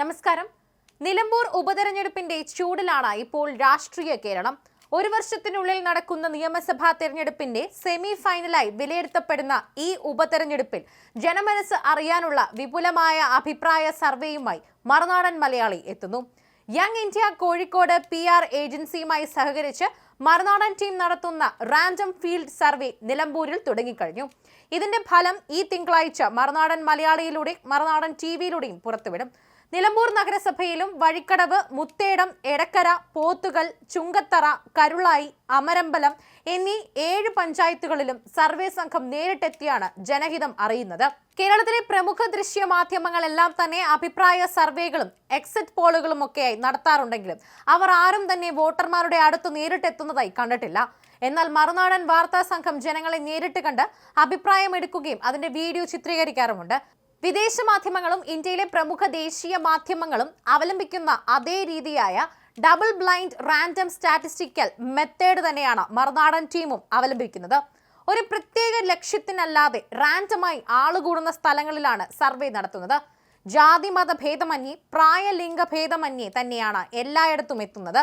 നമസ്കാരം. നിലമ്പൂർ ഉപതെരഞ്ഞെടുപ്പിന്റെ ചൂടിലാണ് ഇപ്പോൾ രാഷ്ട്രീയ കേരളം. ഒരു വർഷത്തിനുള്ളിൽ നടക്കുന്ന നിയമസഭാ തെരഞ്ഞെടുപ്പിന്റെ സെമി ഫൈനലായി വിലയിരുത്തപ്പെടുന്ന ഈ ഉപതെരഞ്ഞെടുപ്പിൽ ജനമനസ് അറിയാനുള്ള വിപുലമായ അഭിപ്രായ സർവേയുമായി മറുനാടൻ മലയാളി എത്തുന്നു. Young India Kozhikode P R ഏജൻസിയുമായി സഹകരിച്ച് മറുനാടൻ ടീം നടത്തുന്ന റാൻഡം ഫീൽഡ് സർവേ നിലമ്പൂരിൽ തുടങ്ങിക്കഴിഞ്ഞു. ഇതിന്റെ ഫലം ഈ തിങ്കളാഴ്ച മറുനാടൻ മലയാളിയിലൂടെ മറുനാടൻ ടി വിയിലൂടെയും പുറത്തുവിടും. നിലമ്പൂർ നഗരസഭയിലും വഴിക്കടവ് മുത്തേടം എടക്കര പോത്തുകൽ ചുങ്കത്തറ കരുളായി അമരമ്പലം എന്നീ ഏഴ് പഞ്ചായത്തുകളിലും സർവേ സംഘം നേരിട്ടെത്തിയാണ് ജനഹിതം അറിയുന്നത്. കേരളത്തിലെ പ്രമുഖ ദൃശ്യ മാധ്യമങ്ങളെല്ലാം തന്നെ അഭിപ്രായ സർവേകളും എക്സിറ്റ് പോളുകളും ഒക്കെയായി നടത്താറുണ്ടെങ്കിലും അവർ ആരും തന്നെ വോട്ടർമാരുടെ അടുത്ത് നേരിട്ടെത്തുന്നതായി കണ്ടിട്ടില്ല. എന്നാൽ മറുനാടൻ വാർത്താ സംഘം ജനങ്ങളെ നേരിട്ട് കണ്ട് അഭിപ്രായം എടുക്കുകയും അതിന്റെ വീഡിയോ ചിത്രീകരിക്കാറുമുണ്ട്. വിദേശ മാധ്യമങ്ങളും ഇന്ത്യയിലെ പ്രമുഖ ദേശീയ മാധ്യമങ്ങളും അവലംബിക്കുന്ന അതേ രീതിയായ double blind random statistical method തന്നെയാണ് മറുനാടൻ ടീമും അവലംബിക്കുന്നത്. ഒരു പ്രത്യേക ലക്ഷ്യത്തിനല്ലാതെ റാൻഡമായി ആളുകൂടുന്ന സ്ഥലങ്ങളിലാണ് സർവേ നടത്തുന്നത്. ജാതി മത ഭേദമന്യേ പ്രായലിംഗ ഭേദമന്യേ തന്നെയാണ് എല്ലായിടത്തും എത്തുന്നത്.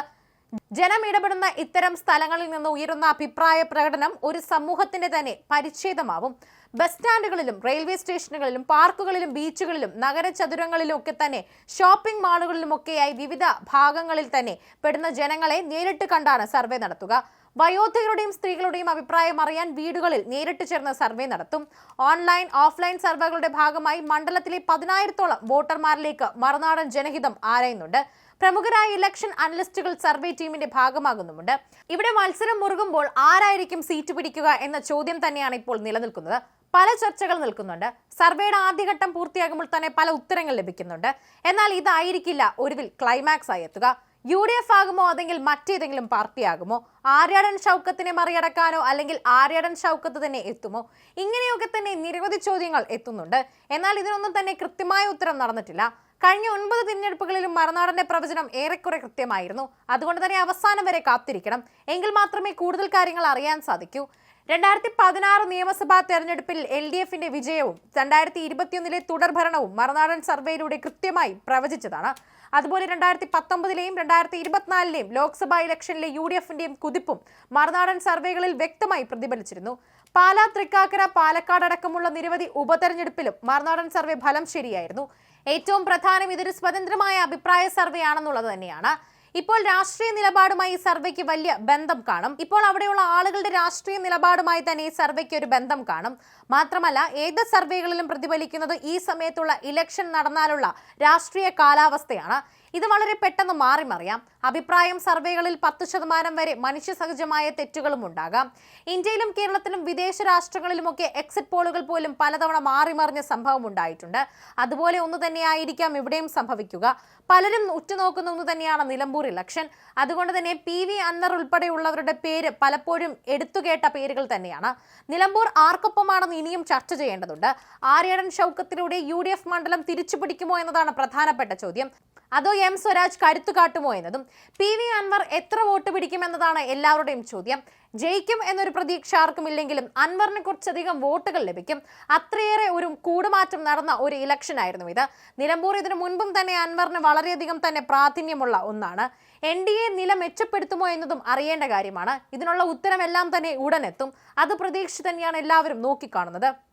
ജനം ഇടപെടുന്ന ഇത്തരം സ്ഥലങ്ങളിൽ നിന്ന് ഉയരുന്ന അഭിപ്രായ പ്രകടനം ഒരു സമൂഹത്തിന്റെ തന്നെ പരിച്ഛേദമാവും. ബസ് സ്റ്റാൻഡുകളിലും റെയിൽവേ സ്റ്റേഷനുകളിലും പാർക്കുകളിലും ബീച്ചുകളിലും നഗരചതുരങ്ങളിലും ഒക്കെ തന്നെ ഷോപ്പിംഗ് മാളുകളിലും ഒക്കെയായി വിവിധ ഭാഗങ്ങളിൽ തന്നെ പെടുന്ന ജനങ്ങളെ നേരിട്ട് കണ്ടാണ് സർവേ നടത്തുക. വയോധികരുടെയും സ്ത്രീകളുടെയും അഭിപ്രായം അറിയാൻ വീടുകളിൽ നേരിട്ട് ചേർന്ന സർവേ നടത്തും. ഓൺലൈൻ ഓഫ്ലൈൻ സർവേകളുടെ ഭാഗമായി മണ്ഡലത്തിലെ പതിനായിരത്തോളം വോട്ടർമാരിലേക്ക് മറുനാടൻ ജനഹിതം ആരായുന്നുണ്ട്. പ്രമുഖരായ ഇലക്ഷൻ അനലിസ്റ്റുകൾ സർവേ ടീമിന്റെ ഭാഗമാകുന്നുമുണ്ട്. ഇവിടെ മത്സരം മുറുകുമ്പോൾ ആരായിരിക്കും സീറ്റ് പിടിക്കുക എന്ന ചോദ്യം തന്നെയാണ് ഇപ്പോൾ നിലനിൽക്കുന്നത്. പല ചർച്ചകൾ നിൽക്കുന്നുണ്ട്. സർവേയുടെ ആദ്യഘട്ടം പൂർത്തിയാകുമ്പോൾ തന്നെ പല ഉത്തരങ്ങൾ ലഭിക്കുന്നുണ്ട്. എന്നാൽ ഇതായിരിക്കില്ല ഒരുവിൽ ക്ലൈമാക്സ് ആയി എത്തുക. യു ഡി എഫ് ആകുമോ അതെങ്കിൽ മറ്റേതെങ്കിലും പാർട്ടി ആകുമോ ആര്യാടൻ ഷൗക്കത്തിനെ മറികടക്കാനോ അല്ലെങ്കിൽ ആര്യാടൻ ഷൗക്കത്ത് തന്നെ എത്തുമോ? ഇങ്ങനെയൊക്കെ തന്നെ നിരവധി ചോദ്യങ്ങൾ എത്തുന്നുണ്ട്. എന്നാൽ ഇതിനൊന്നും തന്നെ കൃത്യമായ ഉത്തരം നടന്നിട്ടില്ല. കഴിഞ്ഞ ഒൻപത് തിരഞ്ഞെടുപ്പുകളിലും മറുനാടന്റെ പ്രവചനം ഏറെക്കുറെ കൃത്യമായിരുന്നു. അതുകൊണ്ട് തന്നെ അവസാനം വരെ കാത്തിരിക്കണം. എങ്കിൽ മാത്രമേ കൂടുതൽ കാര്യങ്ങൾ അറിയാൻ സാധിക്കൂ. രണ്ടായിരത്തി പതിനാറ് നിയമസഭാ തെരഞ്ഞെടുപ്പിൽ എൽ ഡി എഫിന്റെ വിജയവും രണ്ടായിരത്തി ഇരുപത്തിയൊന്നിലെ തുടർഭരണവും മറുനാടൻ സർവേയിലൂടെ കൃത്യമായി പ്രവചിച്ചതാണ്. അതുപോലെ രണ്ടായിരത്തി പത്തൊമ്പതിലെയും രണ്ടായിരത്തി ഇരുപത്തിനാലിലെയും ലോക്സഭാ ഇലക്ഷനിലെ യു ഡി എഫിന്റെയും കുതിപ്പും മറുനാടൻ സർവേകളിൽ വ്യക്തമായി പ്രതിഫലിച്ചിരുന്നു. പാലാ തൃക്കാക്കര പാലക്കാട് അടക്കമുള്ള നിരവധി ഉപതെരഞ്ഞെടുപ്പിലും മറുനാടൻ സർവേ ഫലം ശരിയായിരുന്നു. ഏറ്റവും പ്രധാനം ഇതൊരു സ്വതന്ത്രമായ അഭിപ്രായ സർവേ ആണെന്നുള്ളത് തന്നെയാണ്. ഇപ്പോൾ രാഷ്ട്രീയ നിലപാടുമായി ഈ സർവേക്ക് വലിയ ബന്ധം കാണും. ഇപ്പോൾ അവിടെയുള്ള ആളുകളുടെ രാഷ്ട്രീയ നിലപാടുമായി തന്നെ ഈ സർവേക്ക് ഒരു ബന്ധം കാണും. മാത്രമല്ല ഏത് സർവേകളിലും പ്രതിഫലിക്കുന്നത് ഈ സമയത്തുള്ള ഇലക്ഷൻ നടന്നാലുള്ള രാഷ്ട്രീയ കാലാവസ്ഥയാണ്. ഇത് വളരെ പെട്ടെന്ന് മാറി മറിയാം. അഭിപ്രായം സർവേകളിൽ പത്ത് ശതമാനം വരെ മനുഷ്യസഹജമായ തെറ്റുകളും ഉണ്ടാകാം. ഇന്ത്യയിലും കേരളത്തിലും വിദേശ രാഷ്ട്രങ്ങളിലുമൊക്കെ എക്സിറ്റ് പോളുകൾ പോലും പലതവണ മാറി മറിഞ്ഞ സംഭവം ഉണ്ടായിട്ടുണ്ട്. അതുപോലെ ഒന്ന് തന്നെയായിരിക്കാം ഇവിടെയും സംഭവിക്കുക. പലരും ഉറ്റുനോക്കുന്ന ഒന്ന് തന്നെയാണ് നിലമ്പൂർ ഇലക്ഷൻ. അതുകൊണ്ട് തന്നെ പി വി അന്നർ ഉൾപ്പെടെയുള്ളവരുടെ പേര് പലപ്പോഴും എടുത്തുകേട്ട പേരുകൾ തന്നെയാണ്. നിലമ്പൂർ ആർക്കൊപ്പമാണെന്ന് ഇനിയും ചർച്ച ചെയ്യേണ്ടതുണ്ട്. ആര്യാടൻ ഷൗക്കത്തിലൂടെ യു മണ്ഡലം തിരിച്ചു പിടിക്കുമോ എന്നതാണ് പ്രധാനപ്പെട്ട ചോദ്യം. അതോ എം സ്വരാജ് കരുത്തു കാട്ടുമോ എന്നതും പി വി അൻവർ എത്ര വോട്ട് പിടിക്കുമെന്നതാണ് എല്ലാവരുടെയും ചോദ്യം. ജയിക്കും എന്നൊരു പ്രതീക്ഷ ആർക്കുമില്ലെങ്കിലും അൻവറിനെ കുറച്ചധികം വോട്ടുകൾ ലഭിക്കും. അത്രയേറെ ഒരു കൂടുമാറ്റം നടന്ന ഒരു ഇലക്ഷൻ ആയിരുന്നു ഇത്. നിലമ്പൂർ ഇതിനു മുൻപും തന്നെ അൻവറിന് വളരെയധികം തന്നെ പ്രാധാന്യമുള്ള ഒന്നാണ്. എൻ ഡി എ നില മെച്ചപ്പെടുത്തുമോ എന്നതും അറിയേണ്ട കാര്യമാണ്. ഇതിനുള്ള ഉത്തരമെല്ലാം തന്നെ ഉടനെത്തും അത് പ്രതീക്ഷിച്ച് തന്നെയാണ് എല്ലാവരും നോക്കിക്കാണുന്നത്.